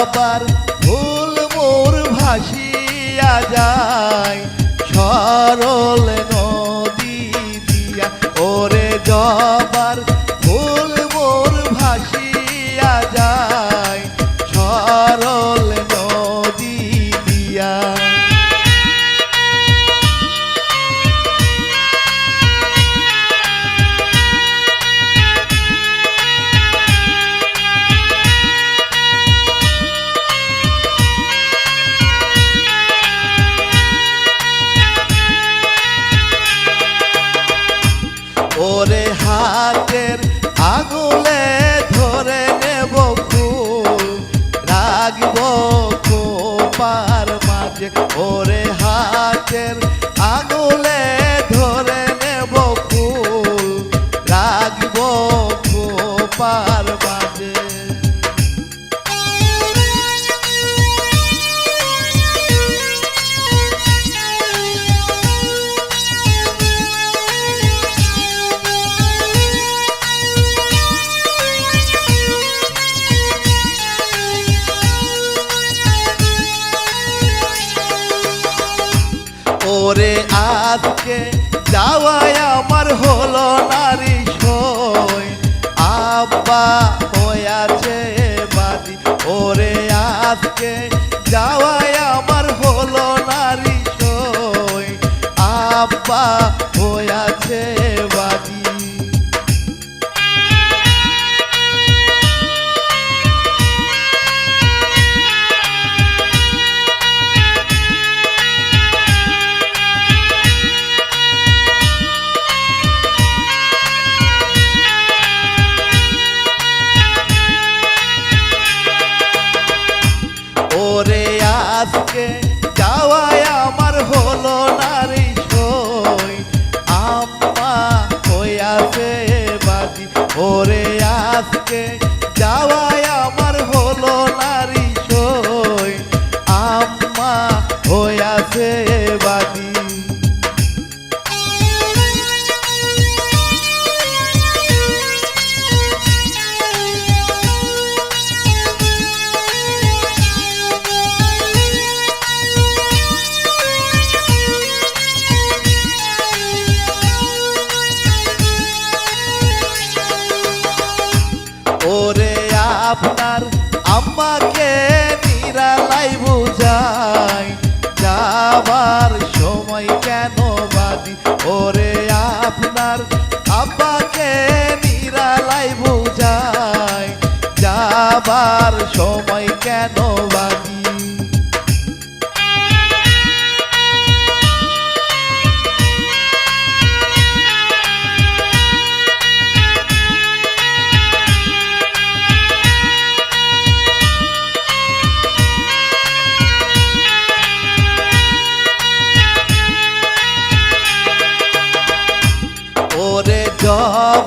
জবার ভুল মোর ভাসিয়া যায়। সরল নদী দিয়া ওরে জবার ওরে আজকে যাওয়াই আমার হলো নারী সই। আব্বা হয়েছে বাড়ি। ওরে আজকে যাওয়াই আমার হলো নারী সই। আব্বা হয়েছে ওরে আজকে যাওয়াই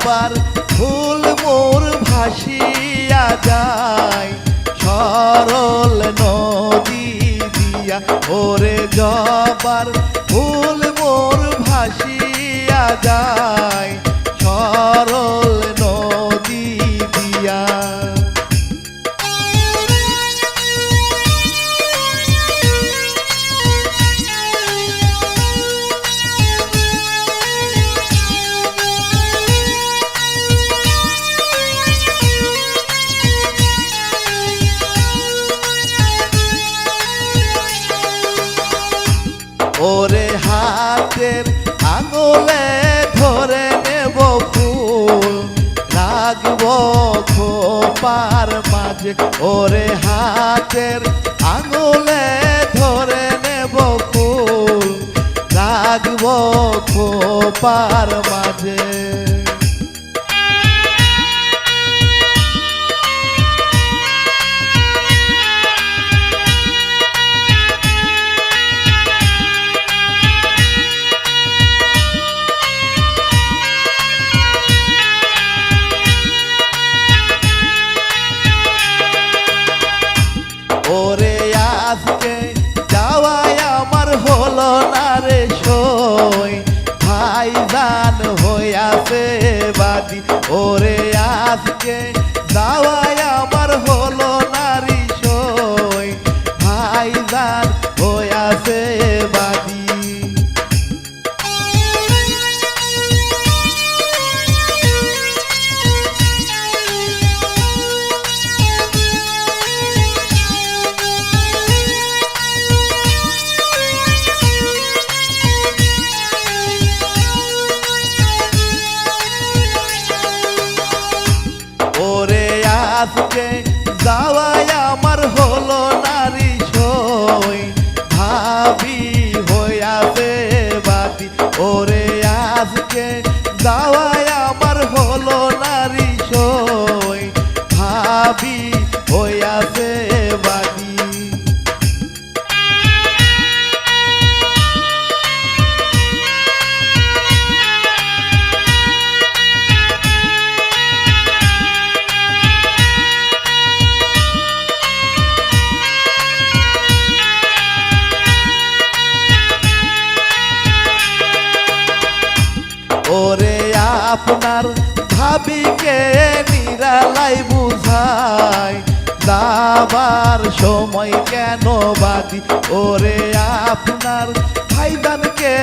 জবার ফুল মোর ভাসিয়া যায়। সরল নদী দিয়া ওরে জবার ফুল মোর ভাসিয়া যায়। খোপার মাঝে ওরে হাতের আঙুলে ধরে নেব ফুল রাখব খোপার মাঝে। ওরে আজকে আজকে যাবার সময় কেন বাদি ওরে আপনার ভাইদানকে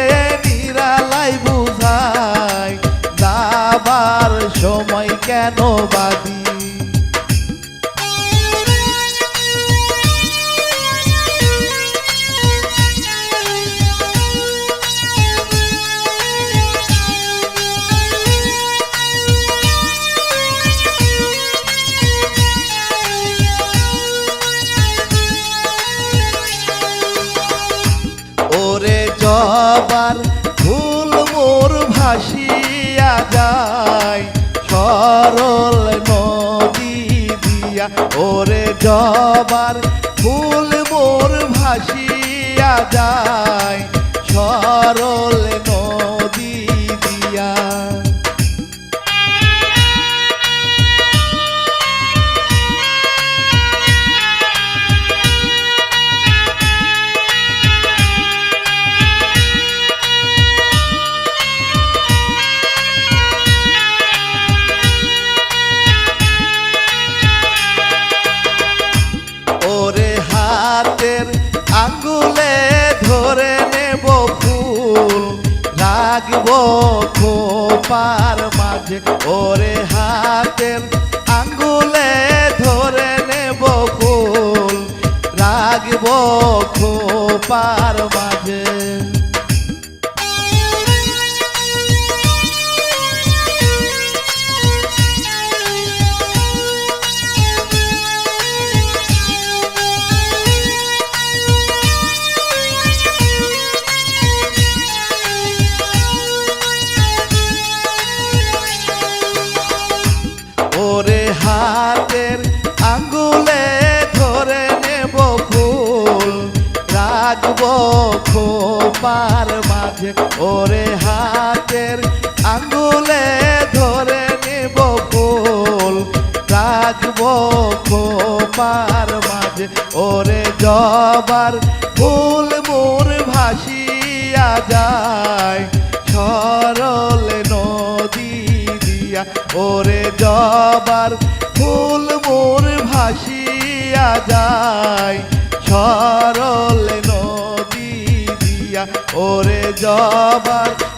নিরালাই বুঝায় দাবার সময় কেন বাদি জবার ফুল মোর ভাসিয়া যায়। সরল নদী দিয়া ওরে জবার ফুল মোর ভাসিয়া যায়। সরল খোপার মাঝে ওরে হাতের রাখব খোপার মাঝে। ওরে হাতের আঙ্গুলে ধরে নেব ফুল। রাখব খোপার মাঝে। ওরে জবার ফুল মোর ভাসিয়া যায়। সরল নদী দিয়া। ওরে জবার ওরে